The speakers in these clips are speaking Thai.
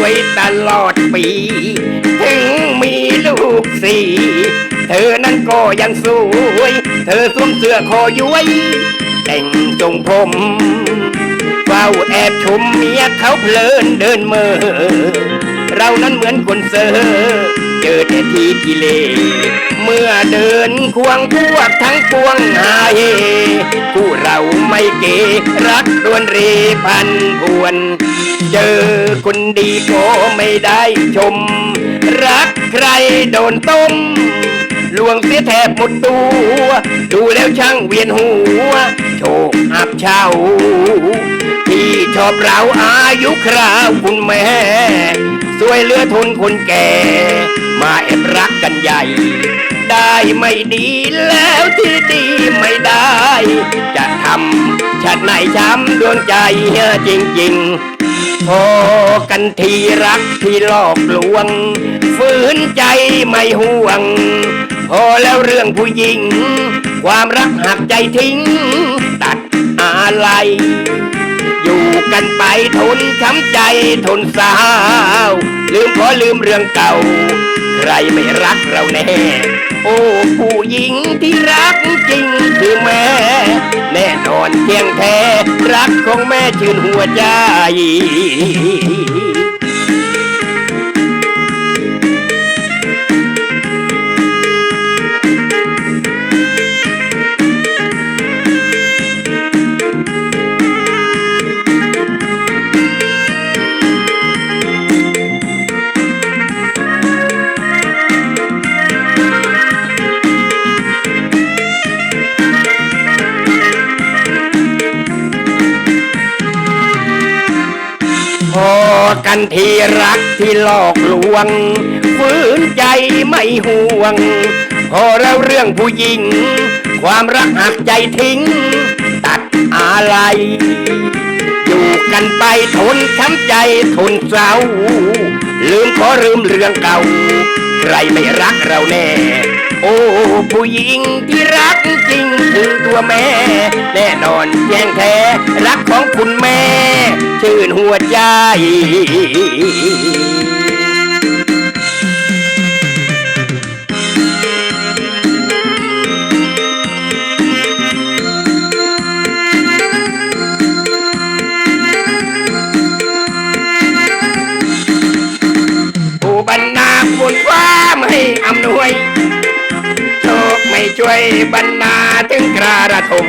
วยตลอดปี ถึงมีลูกสี่เธอนั้นก็ยังสวย เธอสวมเสื้อคอย้วย แต่งทรงผมเฝ้าแอบชมเมียเขาเพลินเดินเมื่อ เรานั้นเหมือนคนเซอร์เจอแต่ทีกิเลสเมื่อเดินควงพวกทั้งปวงหาเฮผู้เราไม่เกรักรวนเรพันพวน เจอคนดีก็ไม่ได้ชม รักใครโดนต้มลวงเสียแทบหมดตัว ดูแล้วช่างเวียนหัว โชคอับเช่าที่ชอบเราอายุคราวคุณแม่ สวยเหลือทนคนแก่ มาแอบรักกันใหญ่ ได้ไม่ดีแล้วที่ดีไม่ได้ จะทำชาติไหนช้ำดวงใจจริงๆพอกันทีรักที่หลอกลวง ฝืนใจไม่ห่วง พอแล้วเรื่องผู้หญิง ความรักหักใจทิ้ง ตัดอะไร กันไปทนช้ำใจทนสาว ลืมขอลืมเรื่องเก่า ใครไม่รักเราแน่ โอ้ผู้หญิงที่รักจริงคือแม่ แน่นอนเที่ยงแท้ รักของแม่ชื่นหัวใจ พอกันที่รักที่หลอกลวงฝืนใจไม่ห่วง พอแล้วเรื่องผู้หญิง ความรักหักใจทิ้ง ตัดอะไรอยู่กันไปทนช้ำใจทนเศร้า ลืมขอลืมเรื่องเก่า ใครไม่รักเราแน่ โอ้ผู้หญิงที่รักจริงคือตัวแม่ แน่นอนแจ้งแท้รักของคุณแม่ ชื่นหัวใจ ช่วยบรรณาถึงกระระทม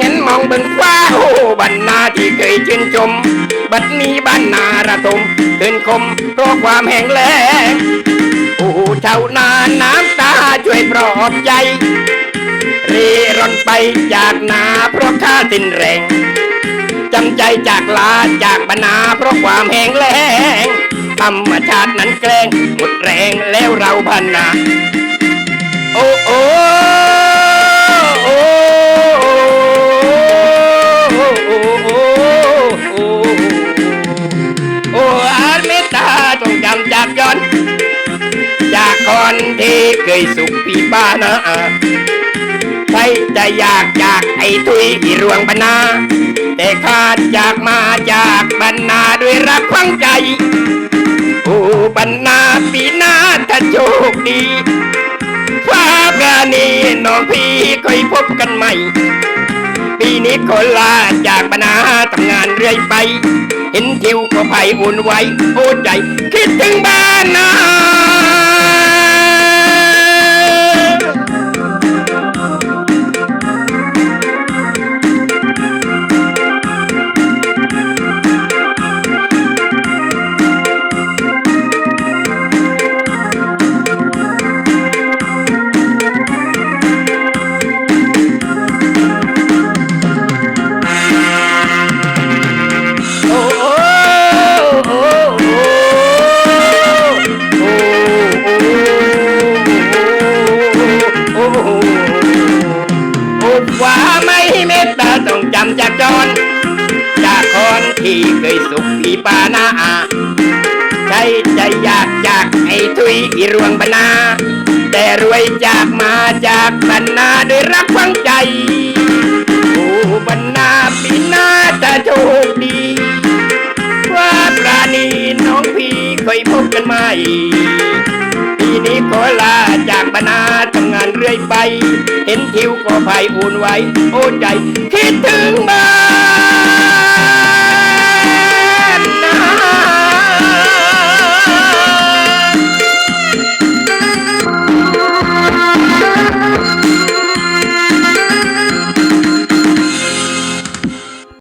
งั้นมองเบิ่งฟ้าโอ้บรรณาที่เคยชื่นชม บัดนี้บรรณาระทมขึ้นคมเพราะความแห้งแล้งโอ้ชาวนาน้ำตาช่วยปลอบใจเรีร่อนไปจากนาเพราะข้าสิ้นแรงจำใจจากลาจากบรรณาเพราะความแห้งแล้งธรรมชาตินั้นแกล้งหมดแรงแล้วเราบรรณา โอ้โอ้โอ้โอ้อาเมตตาจงจำจากย้อน จากคนที่เคยสุขปีบ้านะใครจะอยากจากไอ้ทุยที่รวงบรรณาแต่ข้าจากมาจากบรรณาด้วยรักควังใจ โอ้บรรณาปีหน้าถ้าโชคดีาปราณีน้องพี่ค่อยพบกันใหม่ ปีนี้ขอลาจากบรรณาทำงานเรื่อยไป เห็นทิวก็ไผ่อุ่นไว้โอ้ใจ คิดถึงบ้านนา องจำจากจร จากคนที่เคยสุขที่ปานาอาใช่ใจอยากจากไอ้ทุยอีรวงบรรณาแต่รวยจากมาจากบรรณาด้วยรักฟังใจโอ้บรรณาปีหน้าถ้าโชคดี ว่าปรานี้น้องพี่เคยพบกันไหมทีนี้ขอลา จากบรรณาทำงานเรื่อยไป เห็นทิวก็ภายอุ่นไว้ โอ้ใจ คิดถึงบ้าน